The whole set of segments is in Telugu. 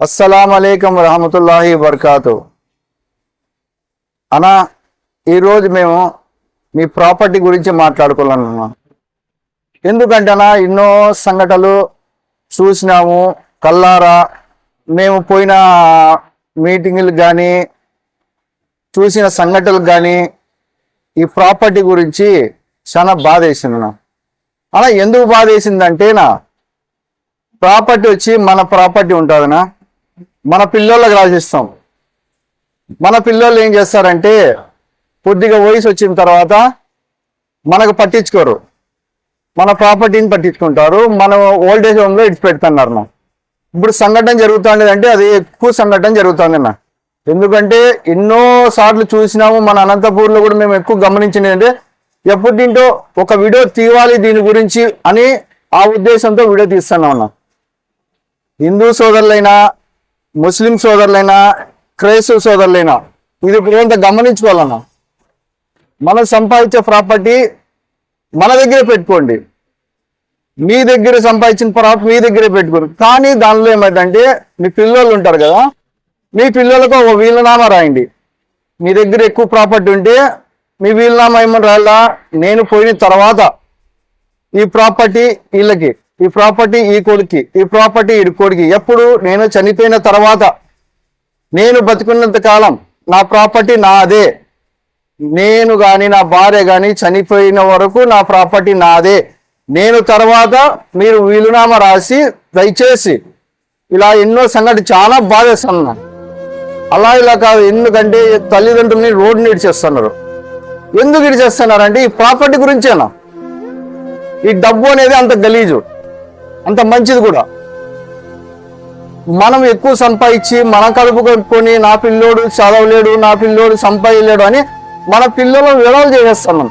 అస్సలం అలైకం రహమతుల్లాహి వర్కాతు అనా ఈరోజు మేము మీ ప్రాపర్టీ గురించి మాట్లాడుకోవాలన్నా ఎందుకంటే అన్నా ఎన్నో సంఘటనలు చూసినాము కల్లారా మేము పోయిన మీటింగులు కానీ చూసిన సంఘటనలు కానీ ఈ ప్రాపర్టీ గురించి చాలా బాధ వేసింది అన్న. అలా ఎందుకు బాధ వేసిందంటేనా ప్రాపర్టీ వచ్చి మన ప్రాపర్టీ ఉంటుందనా మన పిల్లోళ్ళకి రాసిస్తాం. మన పిల్లోళ్ళు ఏం చేస్తారంటే కొద్దిగా వయసు వచ్చిన తర్వాత మనకు పట్టించుకోరు. మన ప్రాపర్టీని పట్టించుకుంటారు. మనం ఓల్డేజ్ హోమ్లో ఇడిచి నా. ఇప్పుడు సంఘటన జరుగుతుంది అంటే అది ఎక్కువ సంఘటన జరుగుతుంది అన్న ఎందుకంటే ఎన్నో సార్లు చూసినాము మన అనంతపూర్లో కూడా మేము ఎక్కువ గమనించింది అంటే ఎప్పటింటో ఒక వీడియో తీవాలి దీని గురించి అని ఆ ఉద్దేశంతో వీడియో తీస్తున్నాం అన్న. హిందూ సోదరులైనా ముస్లిం సోదరులైనా క్రైస్తవ సోదరులైనా ఇది కొంత గమనించుకోవాలన్నా. మనం సంపాదించే ప్రాపర్టీ మన దగ్గరే పెట్టుకోండి. మీ దగ్గర సంపాదించిన ప్రాపర్టీ మీ దగ్గరే పెట్టుకోండి. కానీ దానిలో ఏమైందంటే మీ పిల్లలు ఉంటారు కదా మీ పిల్లలకు ఒక వీలునామా రాయండి. మీ దగ్గర ఎక్కువ ప్రాపర్టీ ఉంటే మీ వీలునామా ఏమని రాయాలా? నేను పోయిన తర్వాత ఈ ప్రాపర్టీ వీళ్ళకి ఈ ప్రాపర్టీ ఈ కొడుక్కి ఈ ప్రాపర్టీ ఈ కొడుకి ఎప్పుడు నేను చనిపోయిన తర్వాత నేను బతుకున్నంత కాలం నా ప్రాపర్టీ నాదే. నేను కానీ నా భార్య కానీ చనిపోయిన వరకు నా ప్రాపర్టీ నాదే. నేను తర్వాత మీరు వీలునామా రాసి దయచేసి ఇలా ఎన్నో సంఘటన చాలా బాధేస్తున్నా. అలా ఇలా కాదు ఎందుకంటే తల్లిదండ్రుల్ని రోడ్డు ఇడిచేస్తున్నారు ఎందుకు ఇడిచేస్తున్నారంటే ఈ ప్రాపర్టీ గురించేనా? ఈ డబ్బు అనేది అంత గలీజు. అంత మంచిది కూడా. మనం ఎక్కువ సంపాదించి మన కడుపు కట్టుకొని నా పిల్లోడు చదవలేడు నా పిల్లోడు సంపాదించలేడు అని మన పిల్లలను విడవలు చేసేస్తున్నాం.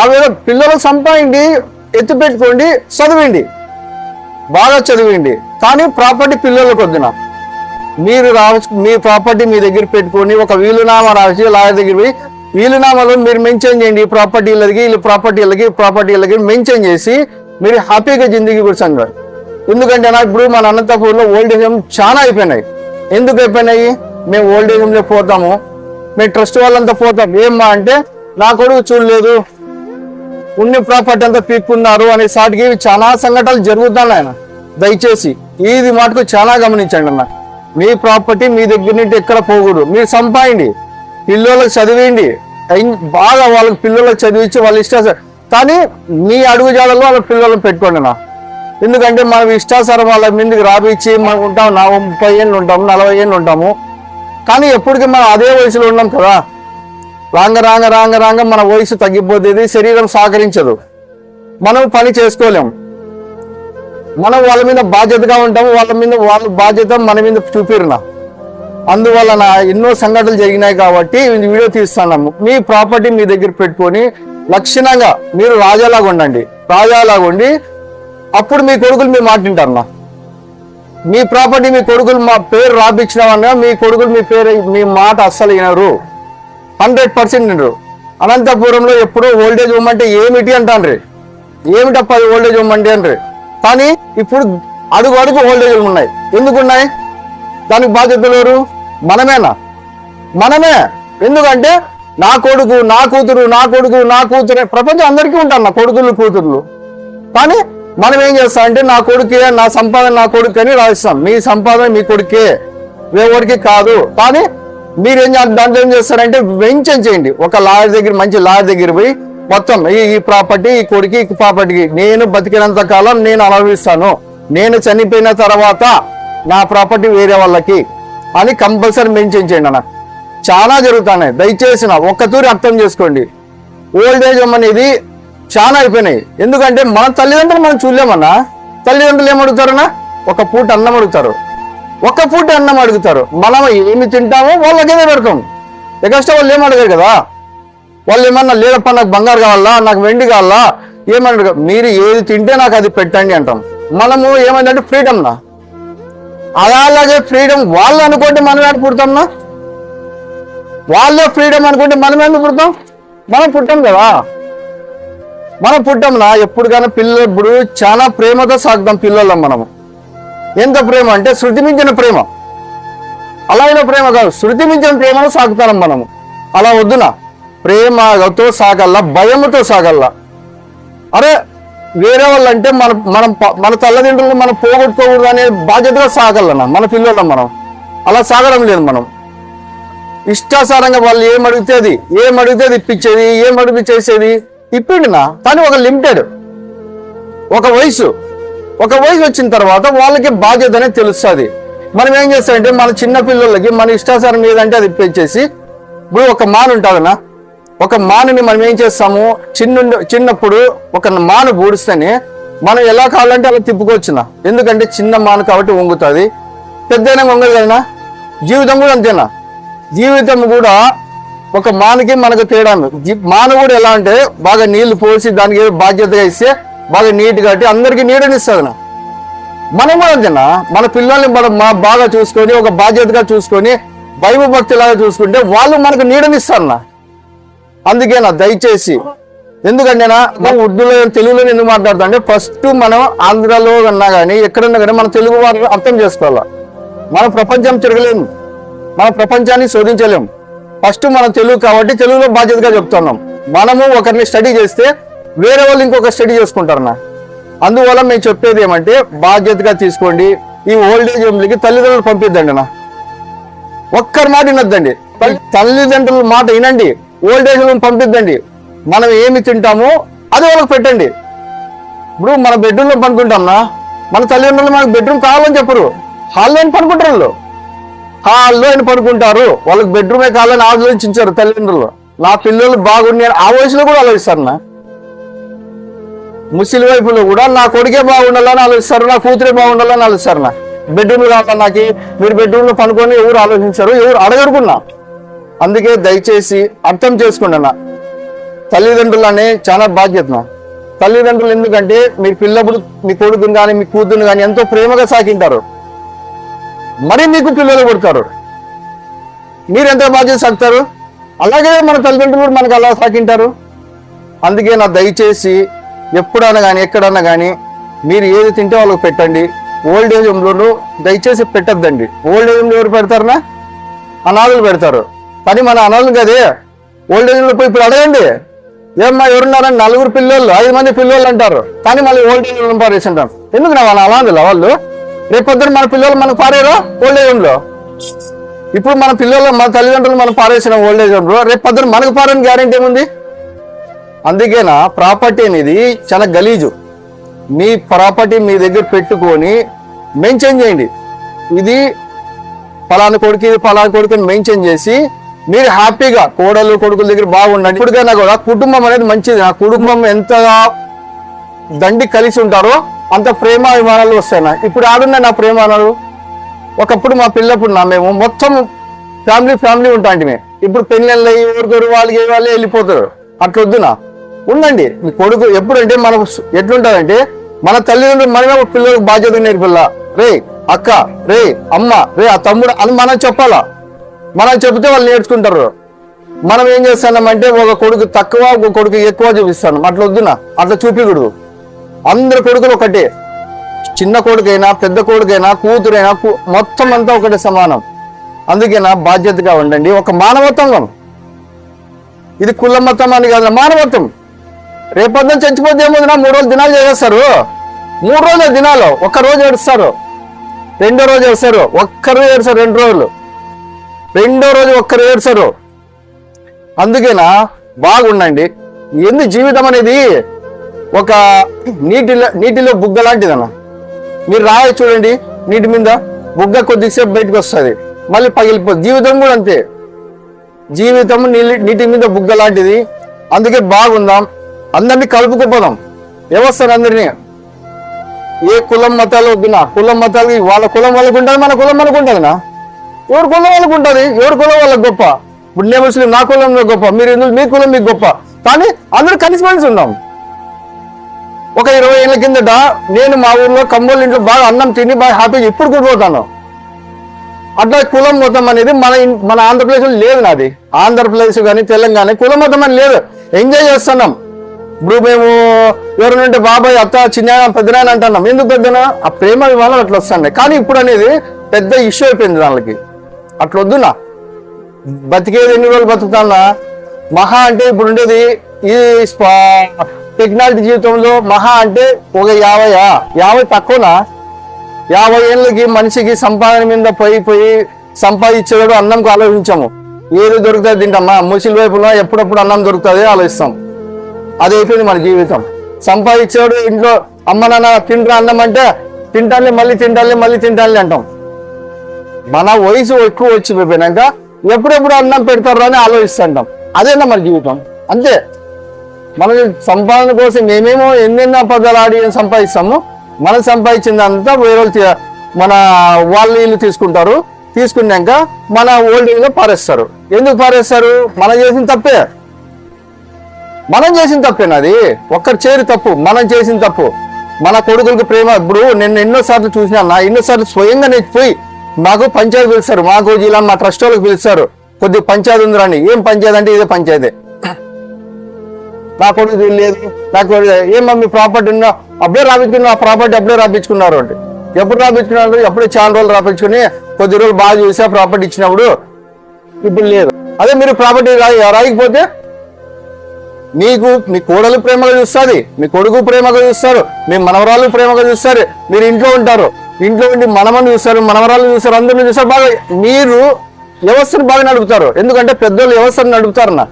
ఆ విధ పిల్లలు సంపాదిండి ఎత్తు పెట్టుకోండి చదివండి. బాగా చదివండి. కానీ ప్రాపర్టీ పిల్లలకు వద్దున. మీరు రావచ్చు మీ ప్రాపర్టీ మీ దగ్గర పెట్టుకొని ఒక వీలునామా రాసి లాయర్ దగ్గర పోయి వీలునామాలో మీరు మెన్షన్ చేయండి ఈ ప్రాపర్టీలకి వీళ్ళు ప్రాపర్టీలకి ప్రాపర్టీలకి మెన్షన్ చేసి మీరు హ్యాపీగా జిందగీ కూర్చోండి ఎందుకంటే నాకు ఇప్పుడు మన అనంతపూర్లో ఓల్డ్ ఏజ్ హోమ్ చాలా అయిపోయినాయి. ఎందుకు అయిపోయినాయి? మేము ఓల్డేజ్ హోమ్లో పోతాము. మేము ట్రస్ట్ వాళ్ళంతా పోతాం. ఏమ్మా అంటే నా కొడుకు చూడలేదు. ఉన్న ప్రాపర్టీ అంతా పీక్కున్నారు అనే సాటికి చాలా సంఘటనలు జరుగుతున్నాయి ఆయన దయచేసి ఇది మాటకు చాలా గమనించండి అన్న. మీ ప్రాపర్టీ మీ దగ్గర నుండి ఎక్కడ పోకూడదు. మీరు సంపాయండి. పిల్లలకు చదివేయండి. బాగా వాళ్ళకి పిల్లలకు చదివించి వాళ్ళ ఇష్టం కానీ మీ అడుగు జాడలో వాళ్ళ పిల్లలను పెట్టుకోండి నా ఎందుకంటే మనం ఇష్టాసారం వాళ్ళ మీదకి రాపించి మనం ఉంటాం నా ముప్పై ఏళ్ళు ఉంటాము నలభై ఏళ్ళు ఉంటాము. కానీ ఎప్పటికీ మనం అదే వయసులో ఉన్నాం కదా. రాంగ రాంగ రాంగ రాంగ మన వయసు తగ్గిపోతుంది శరీరం సహకరించదు. మనం పని చేసుకోలేము మనం వాళ్ళ మీద బాధ్యతగా ఉంటాము వాళ్ళ మీద వాళ్ళ బాధ్యత మన మీద చూపిరునా అందువలన ఎన్నో సంఘటనలు జరిగినాయి కాబట్టి వీడియో తీస్తున్నాము మీ ప్రాపర్టీ మీ దగ్గర పెట్టుకొని లక్షణంగా మీరు రాజాలాగా ఉండండి. రాజాలాగా ఉండి అప్పుడు మీ కొడుకులు మీ మాట వింటారు మీ ప్రాపర్టీ మీ కొడుకులు మా పేరు రాపించినామన్నా మీ కొడుకులు మీ పేరు మీ మాట అస్సలు వినరు. హండ్రెడ్ పర్సెంట్ వినరు. అనంతపురంలో ఎప్పుడో ఓల్డేజ్ హోమ్ అంటే ఏమిటి అంటాన్రి ఏమిటప్ప అది ఓల్డేజ్ హోమ్ అంటే అంటారు కానీ ఇప్పుడు అడుగు అడుగు ఓల్డేజ్ హోమ్ ఉన్నాయి. ఎందుకు ఉన్నాయి దానికి బాధ్యతలు ఎవరు? మనమేనా? మనమే. ఎందుకంటే నా కొడుకు నా కూతురు నా కొడుకు నా కూతురే. ప్రపంచం అందరికీ ఉంటారు నా కొడుకులు కూతుర్లు. కానీ మనం ఏం చేస్తాం అంటే నా కొడుకే నా సంపాదన నా కొడుకు అని రాస్తాం మీ సంపాదన మీ కొడుకే. ఎవరికి కాదు. కానీ మీరేం దాంట్లో ఏం చేస్తారంటే వెంచన్ చేయండి. ఒక లాయర్ దగ్గర మంచి లాయర్ దగ్గర పోయి మొత్తం ఈ ఈ ప్రాపర్టీ ఈ కొడుకు ఈ ప్రాపర్టీకి నేను బతికినంత కాలం నేను అనుభవిస్తాను నేను చనిపోయిన తర్వాత నా ప్రాపర్టీ వేరే వాళ్ళకి అని కంపల్సరీ మెన్షన్ చేయండి అన్న. చాలా జరుగుతున్నాయి. దయచేసి నా ఒక్కతూరి అర్థం చేసుకోండి. ఓల్డ్ ఏజ్ హోమ్ అనేది చాలా అయిపోయినాయి. ఎందుకంటే మన తల్లిదండ్రులు మనం చూడలేమన్నా? తల్లిదండ్రులు ఏం అడుగుతారన్నా ఒక పూట అన్నం అడుగుతారు. ఒక పూట అన్నం అడుగుతారు. మనం ఏమి తింటామో వాళ్ళకేదే పెడతాం ఎగస్ట్రా వాళ్ళు ఏం కదా? వాళ్ళు ఏమన్నా లేదప్ప నాకు బంగారు కావాలా? నాకు వెండి కావాలా? ఏమన్నా మీరు ఏది తింటే నాకు అది పెట్టండి అంటాం. మనము ఏమైందంటే ఫ్రీడమ్నా అలా అలాగే ఫ్రీడమ్ వాళ్ళు అనుకోండి మనం ఎక్కడ పుడతాంనా వాళ్ళే ఫ్రీడమ్ అనుకుంటే మనం ఎందుకు పుడతాం? మనం పుట్టాం కదా. మనం పుట్టాంనా ఎప్పుడు కానీ పిల్లలు ఇప్పుడు చాలా ప్రేమతో సాగుతాం పిల్లలం మనము. ఎంత ప్రేమ? అంటే శృతి మించిన ప్రేమ. అలా అయిన ప్రేమ కాదు. శృతి మించిన ప్రేమను సాగుతాం మనము. అలా వద్దునా? ప్రేమతో సాగల్లా భయముతో సాగల్లా. అరే వేరే వాళ్ళు అంటే మన మనం మన తల్లిదండ్రులు మనం పోగొట్టుకోకూడదు అనే బాధ్యతగా సాగలనా మన పిల్లలం మనం. అలా సాగడం లేదు మనం. ఇష్టాసారంగా వాళ్ళు ఏం అడిగితే అది ఏం అడిగితే అది ఇప్పించేది ఏం అడిగి చేసేది ఇప్పిండినా కానీ ఒక లిమిటెడ్. ఒక వయసు. ఒక వయసు వచ్చిన తర్వాత వాళ్ళకి బాధ్యత అనేది తెలుస్తుంది. మనం ఏం చేస్తామంటే మన చిన్న పిల్లలకి మన ఇష్టాసారం ఏదంటే అది ఇప్పించేసి ఇప్పుడు ఒక మాను ఉంటుందన్నా ఒక మానుని మనం ఏం చేస్తాము? చిన్న చిన్నప్పుడు ఒక మాను పూడిస్తేనే మనం ఎలా కావాలంటే అలా తిప్పుకోవచ్చునా ఎందుకంటే చిన్న మాను కాబట్టి వంగుతుంది. పెద్దైనా వంగదు కదనా జీవితం కూడా అంతేనా? జీవితం కూడా ఒక మానకి మనకు తేడా మానవుడు కూడా ఎలా అంటే బాగా నీళ్ళు పోసి దానికి బాధ్యతగా ఇస్తే బాగా నీట్ కట్టి అందరికి నీడనిస్తుంది మనం కూడా అంతేనా? మన పిల్లల్ని మనం మా బాగా చూసుకొని ఒక బాధ్యతగా చూసుకొని భక్తి లాగా చూసుకుంటే వాళ్ళు మనకు నీడనిస్తారు నా అందుకే నా దయచేసి ఎందుకంటే నా మనం ఉర్దూలో తెలుగులో ఎందుకు మాట్లాడుతా అంటే ఫస్ట్ మనం ఆంధ్రాలో ఉన్నా కానీ ఎక్కడున్నా కానీ మన తెలుగు అర్థం చేసుకోవాలి. మన ప్రపంచం తిరగలేము. మన ప్రపంచాన్ని శోధించలేం. ఫస్ట్ మనం తెలుగు కాబట్టి తెలుగులో బాధ్యతగా చెప్తున్నాం. మనము ఒకరిని స్టడీ చేస్తే వేరే వాళ్ళు ఇంకొక స్టడీ చేసుకుంటారన్నా. అందువల్ల మేము చెప్పేది ఏమంటే బాధ్యతగా తీసుకోండి. ఈ ఓల్డ్ ఏజ్ హోమ్లకి తల్లిదండ్రులు పంపిద్దండి నా ఒక్కరి మాట వినొద్దండి. తల్లిదండ్రుల మాట వినండి. ఓల్డ్ ఏజ్ హోమ్ పంపిద్దండి. మనం ఏమి తింటామో అది వాళ్ళకి పెట్టండి. ఇప్పుడు మన బెడ్రూమ్లో పనుకుంటాం పనుకుంటాంనా మన తల్లిదండ్రులు మనకు బెడ్రూమ్ కావాలని చెప్పరు. హాల్లో పనుకుంటారు వాళ్ళు. హాల్లో అని పడుకుంటారు. వాళ్ళకి బెడ్రూమే కావాలని ఆలోచించారు తల్లిదండ్రులు. నా పిల్లలు బాగున్నారు ఆ వయసులో కూడా ఆలోచిస్తారు నా ముసలి వైపులో కూడా నా కొడుకే బాగుండాలని ఆలోచిస్తారు నా కూతురే బాగుండాలని ఆలోచిస్తారు నా బెడ్రూమ్ కావాలి నాకు మీరు బెడ్రూమ్లో పనుకొని ఎవరు ఆలోచించారు ఎవరు అడగరుకున్నా. అందుకే దయచేసి అర్థం చేసుకున్నా తల్లిదండ్రులు అనే చాలా బాధ్యత తల్లిదండ్రులు ఎందుకంటే మీ పిల్లప్పుడు మీ కొడుకుని కానీ మీ కూతురుని కానీ ఎంతో ప్రేమగా సాకింటారు మరి మీకు పిల్లలు పుడతారు. మీరు ఎంత బాధ్యత సాగుతారు అలాగే మన తల్లిదండ్రులు కూడా మనకు అలా సాకింటారు. అందుకే నా దయచేసి ఎప్పుడైనా కానీ ఎక్కడన్నా కానీ మీరు ఏది తింటే వాళ్ళకి పెట్టండి. ఓల్డ్ ఏజ్ హోమ్లోనూ దయచేసి పెట్టద్దండి. ఓల్డ్ ఏజ్ హోమ్లో ఎవరు పెడతారనా అనాథులు పెడతారు. కానీ మన అనాథులు కదే. ఓల్డ్ ఏజ్లో పోయి ఇప్పుడు అడగండి. ఏమ్మా ఎవరున్నారని? నలుగురు పిల్లలు ఐదు మంది పిల్లలు అంటారు. కానీ మళ్ళీ ఓల్డ్ ఏజ్ హోమ్ పారేసి ఉంటాం ఎందుకు నా వాళ్ళ అనాథులు వాళ్ళు? రేపొద్దున మన పిల్లలు మనకు పారేరా? ఓల్డ్ ఏజ్ హోమ్లో ఇప్పుడు మన పిల్లలు మన తల్లిదండ్రులు మనం పారేసిన ఓల్డ్ ఏజ్ హోమ్లో రేపు మనకు పారని గ్యారెంటీ ఏముంది? అందుకేనా ప్రాపర్టీ అనేది చాలా గలీజు. మీ ప్రాపర్టీ మీ దగ్గర పెట్టుకొని మెయింటైన్ చేయండి. ఇది ఫలానా కొడుకు ఇది ఫలానా కొడుకుని మెయింటైన్ చేసి మీరు హ్యాపీగా కోడలు కొడుకుల దగ్గర బాగుండండి. ఇప్పటికైనా కూడా కుటుంబం అనేది మంచిది. ఆ కుటుంబం ఎంత దండి కలిసి ఉంటారో అంత ప్రేమ అభిమానాలు వస్తాయి ఇప్పుడు ఆడున్నాయి నా ప్రేమానాలు ఒకప్పుడు మా పిల్లప్పుడు నా మేము మొత్తం ఫ్యామిలీ ఫ్యామిలీ ఉంటాండి మేము ఇప్పుడు పెళ్ళిళ్ళు అయ్యి ఎవరికొరు వాళ్ళకి వాళ్ళు వెళ్ళిపోతారు. అట్లా వద్దునా? ఉండండి మీ కొడుకు ఎప్పుడంటే మనకు సు- మన తల్లిదండ్రులు మనమే ఒక పిల్లలకు బాధ్యత పిల్ల. రే అక్క రే అమ్మ రే ఆ తమ్ముడు అని మనం చెప్పాలా? మనం చెబితే వాళ్ళు నేర్చుకుంటారు. మనం ఏం చేస్తున్నామంటే ఒక కొడుకు తక్కువ ఒక కొడుకు ఎక్కువ చూపిస్తాను. అట్లా వద్దునా? అట్లా చూపించకూడదు అందరి కొడుకులు ఒకటే. చిన్న కొడుకైనా పెద్ద కొడుకైనా కూతురైనా మొత్తం అంతా ఒకటే సమానం. అందుకేనా బాధ్యతగా ఉండండి. ఒక మానవత్వం. ఇది కుల మతం అని కాదు మానవత్వం. రేపొద్దున చచ్చిపోతే ఏముందినా మూడు రోజులు దినాలు చేసేస్తారు. మూడు రోజుల దినాలు. ఒక్క రోజు ఏడుస్తారు. రెండో రోజు ఏడుస్తారు. ఒక్కరు ఏడుస్తారు. రెండు రోజులు. రెండో రోజు ఒక్కరు ఏడుస్తారు. అందుకేనా బాగుండండి. ఎందు జీవితం అనేది? ఒక నీటిలో నీటిలో బుగ్గ లాంటిదన్న. మీరు రాయ చూడండి నీటి మీద బుగ్గ కొద్దిసేపు బయటకు వస్తుంది. మళ్ళీ పగిలిపోతుంది జీవితం కూడా అంతే. జీవితం నీళ్ళు నీటి మీద బుగ్గ లాంటిది. అందుకే బాగుందాం. అందరినీ కలుపుకుపోదాం. వ్యవస్థను అందరినీ? ఏ కులం మతాలు వద్దునా? కులం మతాలకి వాళ్ళ కులం వాళ్ళకు ఉంటుంది మన కులం మనకు ఉంటుందినా? ఎవరి కులం వాళ్ళకు ఉంటుంది? ఎవరి కులం వాళ్ళకి గొప్ప? ఇప్పుడు నేను ముస్లిం నా కులం గొప్ప. మీరు ఎందుకు మీ కులం మీకు గొప్ప. కానీ అందరూ కలిసిమెలిసి ఉన్నాం ఒక ఇరవై ఏళ్ళ కిందట నేను మా ఊర్లో కమ్మోళ్ళ ఇంట్లో బాగా అన్నం తిని బాగా హ్యాపీగా ఇప్పుడు కూడా పోతాను. అట్లా కులం మతం అనేది మన మన ఆంధ్రప్రదేశ్లో లేదు నాది. ఆంధ్రప్రదేశ్ కానీ తెలంగాణ కులం మతం అని లేదు. ఎంజాయ్ చేస్తున్నాం. ఇప్పుడు మేము ఎవరినంటే బాబాయ్ అత్త చిన్న పెద్దనాయన అంటున్నాం. ఎందుకు పెద్దనా ఆ ప్రేమ వివాహాలు అట్లా వస్తున్నాయి. కానీ ఇప్పుడు అనేది పెద్ద ఇష్యూ అయిపోయింది దానికి. అట్లా వద్దునా? బతికేది ఎన్ని రోజులు బతుకుతానా? మహా అంటే ఇప్పుడు ఉండేది ఈ టెక్నాలజీ జీవితంలో మహా అంటే ఒక యాభైయా యాభై తక్కువనా? యాభై ఏళ్ళకి మనిషికి సంపాదన మీద పోయి పోయి సంపాదించేవాడు అన్నంకు ఆలోచించాము. ఏది దొరుకుతుంది తింటామా? ముసిలి వైపులో ఎప్పుడప్పుడు అన్నం దొరుకుతుంది ఆలోచిస్తాం. అది అయిపోయింది మన జీవితం. సంపాదించేవాడు ఇంట్లో అమ్మ నాన్న తింటా అన్నం అంటే తింటానే మళ్ళీ తింటాలి మళ్ళీ తింటాలి అంటాం. మన వయసు ఎక్కువ వచ్చిపోయినాక ఎప్పుడెప్పుడు అన్నం పెడతారు అని ఆలోచిస్తుంటాం. అదేనా మన జీవితం? అంతే. మన సంపాదన కోసం మేమేమో ఎన్నెన్నో పదాలు ఆడి సంపాదిస్తాము మనం సంపాదించిందంతా వేరే వాళ్ళు మన వాళ్ళు వీళ్ళు తీసుకుంటారు. తీసుకున్నాక మన ఓల్డ్ ఏజ్ పారేస్తారు. ఎందుకు పారేస్తారు? మనం చేసిన తప్పే. మనం చేసిన తప్పేనా ఒక్కరు చేరు తప్పు. మనం చేసిన తప్పు. మన కొడుకులకు ప్రేమ. ఇప్పుడు నేను ఎన్నోసార్లు చూసినా నా ఎన్నోసార్లు స్వయంగా నేను పోయి మాకు పంచాయతీ పిలుస్తారు. మాకు ఇలా మా ట్రస్ట్ వాళ్ళకి పిలుస్తారు. కొద్ది పంచాయతీ ఉందిరండి ఏం పంచాయతీ అంటే ఇదే పంచాయతీ. నా కొడుకు లేదు నాకు ఏం మమ్మీ ప్రాపర్టీ ఉన్నా అప్పుడే రాపించుకున్నా ఆ ప్రాపర్టీ అప్పుడే రాపించుకున్నారు అంటే. ఎప్పుడు రాపించుకున్నారు ఎప్పుడే చాలా రోజులు రాపించుకుని కొద్ది రోజులు బాగా చూసా ప్రాపర్టీ ఇచ్చినప్పుడు. ఇప్పుడు లేదు. అదే మీరు ప్రాపర్టీ రాయి రాయకపోతే మీకు మీ కోడలు ప్రేమగా చూస్తుంది మీ కొడుకు ప్రేమగా చూస్తారు మీ మనవరాలు ప్రేమగా చూస్తారు మీరు ఇంట్లో ఉంటారు. ఇంట్లో ఉండి మనమని చూస్తారు మనవరాలు చూస్తారు అందరిని చూస్తారు బాగా మీరు వ్యవస్థను బాగా నడుపుతారు. ఎందుకంటే పెద్దోళ్ళు వ్యవస్థను నడుపుతారన్న.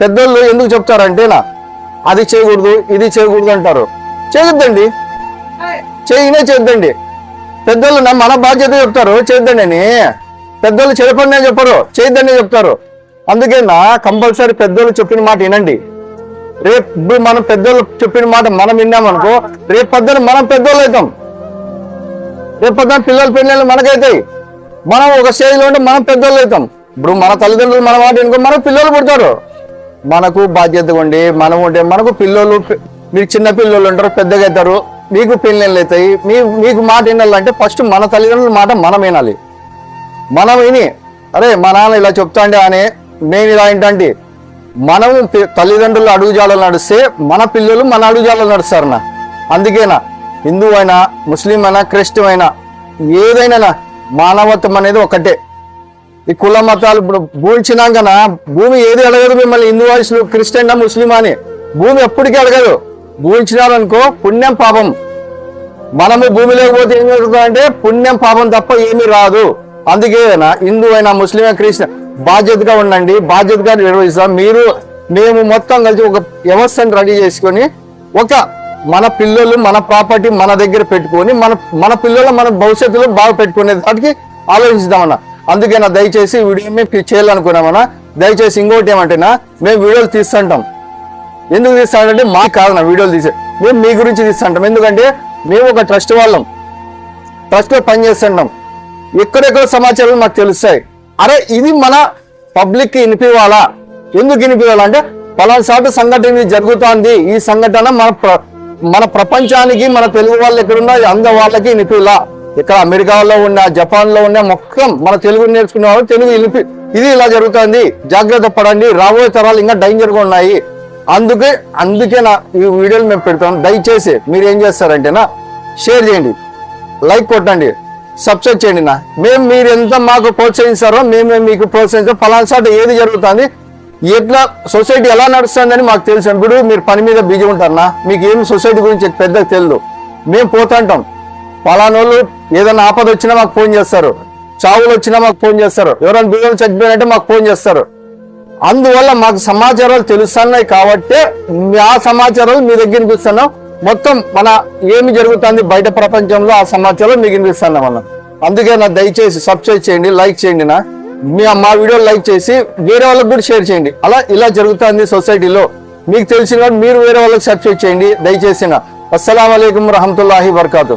పెద్దోళ్ళు ఎందుకు చెప్తారంటేనా? అది చేయకూడదు ఇది చేయకూడదు అంటారు. చేయొద్దండి. చేయనే చేద్దండి పెద్దోళ్ళు మన బాధ్యత చెప్తారు చేద్దండి అని. పెద్దోళ్ళు చెడపండి అని చెప్పరు చేయొద్దని చెప్తారు. అందుకే నా కంపల్సరీ పెద్దోళ్ళు చెప్పిన మాట వినండి. రేపు ఇప్పుడు మనం పెద్దోళ్ళు చెప్పిన మాట మనం విన్నామనుకో రేపు పొద్దున మనం పెద్దోళ్ళు అవుతాం. రేపు పొద్దున పిల్లల పిల్లలు మనకైతాయి. మనం ఒక స్టేజ్లో ఉంటే మనం పెద్దోళ్ళు అవుతాం. ఇప్పుడు మన తల్లిదండ్రులు మన మాట వినుకో మన పిల్లలు పుడతారు. మనకు బాధ్యత ఉండి మనం ఉంటే మనకు పిల్లలు మీరు చిన్న పిల్లలు ఉంటారు పెద్దగా అవుతారు మీకు పెళ్ళిళ్ళు అవుతాయి మీ మీకు మాట వినాలంటే ఫస్ట్ మన తల్లిదండ్రుల మాట మనం వినాలి. మనం విని అరే మా నాన్న ఇలా చెప్తాండే అని నేను ఇలా ఏంటంటే మనం తల్లిదండ్రులు తల్లిదండ్రులు అడుగుజాడలు నడిస్తే మన పిల్లలు మన అడుగుజాడలు నడుస్తారు నా అందుకేనా హిందూ అయినా ముస్లిం అయినా క్రిస్టియన్ అయినా ఏదైనా మానవత్వం అనేది ఒకటే. ఈ కుల మతాలు ఇప్పుడు భూమించినాకనా భూమి ఏది అడగదు మిమ్మల్ని హిందూ వయసులు క్రిస్టియన్ ముస్లిం అని. భూమి ఎప్పటికీ అడగదు. భూమించినారనుకో పుణ్యం పాపం. మనము భూమి లేకపోతే ఏం జరుగుతుందంటే పుణ్యం పాపం తప్ప ఏమీ రాదు. అందుకే హిందూ అయినా ముస్లిం క్రిస్టియన్ బాధ్యతగా ఉండండి. బాధ్యతగా నిర్వహిస్తాం. మీరు మేము మొత్తం కలిసి ఒక వ్యవస్థను రెడీ చేసుకొని ఒక మన పిల్లలు మన ప్రాపర్టీ మన దగ్గర పెట్టుకొని మన మన పిల్లలు మన భవిష్యత్తులో బాగా పెట్టుకునే దానికి ఆలోచిద్దామన్న. అందుకే నా దయచేసి వీడియో మేము చేయాలనుకున్నామన్నా దయచేసి ఇంకోటి ఏమంటేనా మేము వీడియోలు తీస్తుంటాం. ఎందుకు తీస్తాడంటే మా కాదు నా వీడియోలు తీసే. మేము మీ గురించి తీస్తుంటాం. ఎందుకంటే మేము ఒక ట్రస్ట్ వాళ్ళం. ట్రస్ట్ పనిచేస్తుంటాం ఎక్కడెక్కడ సమాచారాలు మాకు తెలుస్తాయి. అరే ఇది మన పబ్లిక్కి వినిపివ్వాలా? ఎందుకు వినిపివ్వాలంటే పలానా సాటు సంఘటన ఇది జరుగుతోంది. ఈ సంఘటన మన ప్ర- మన ప్రపంచానికి మన తెలుగు వాళ్ళు ఎక్కడున్నా అంద వాళ్ళకి వినిపిలా ఇక్కడ అమెరికాలో ఉన్న జపాన్లో ఉన్న మొత్తం మన తెలుగు నేర్చుకునే వాళ్ళు తెలుగు ఇలిపి ఇది ఇలా జరుగుతుంది. జాగ్రత్త పడండి. రాబోయే తరాలు ఇంకా డేంజర్గా ఉన్నాయి. అందుకే అందుకే నా ఈ వీడియోలు మేము పెడతాం. దయచేసి మీరు ఏం చేస్తారంటేనా షేర్ చేయండి. లైక్ కొట్టండి. సబ్స్క్రైబ్ చేయండి నా. మేము మీరు ఎంత మాకు ప్రోత్సహిస్తారో మేము మీకు ప్రోత్సహిస్తాం. ఫలానా చోట ఏది జరుగుతుంది ఎట్లా సొసైటీ ఎలా నడుస్తుందని మాకు తెలిసినప్పుడు మీరు పని మీద బిజీ ఉంటారన్నా మీకు ఏం సొసైటీ గురించి పెద్దగా తెలియదు మేము పోతుంటాం. పలానోళ్ళు ఏదైనా ఆపద వచ్చినా మాకు ఫోన్ చేస్తారు. చావులు వచ్చినా మాకు ఫోన్ చేస్తారు. ఎవరైనా బియ్యం చచ్చిపోయినట్టే మాకు ఫోన్ చేస్తారు. అందువల్ల మాకు సమాచారాలు తెలుస్తున్నాయి కాబట్టి ఆ సమాచారాలు మీ దగ్గర వినిపిస్తున్నాం మొత్తం మన ఏమి జరుగుతుంది బయట ప్రపంచంలో ఆ సమాచారం మీకు వినిపిస్తున్నాం అన్న అందుకే నా దయచేసి సబ్స్క్రైబ్ చేయండి లైక్ చేయండి నా. మీ మా వీడియో లైక్ చేసి వేరే వాళ్ళకి కూడా షేర్ చేయండి. అలా ఇలా జరుగుతుంది సొసైటీలో మీకు తెలిసిన మీరు వేరే వాళ్ళకి సబ్స్క్రైబ్ చేయండి దయచేసి అస్సలం అయికం రహమతుల్లాహి వర్కాతూ.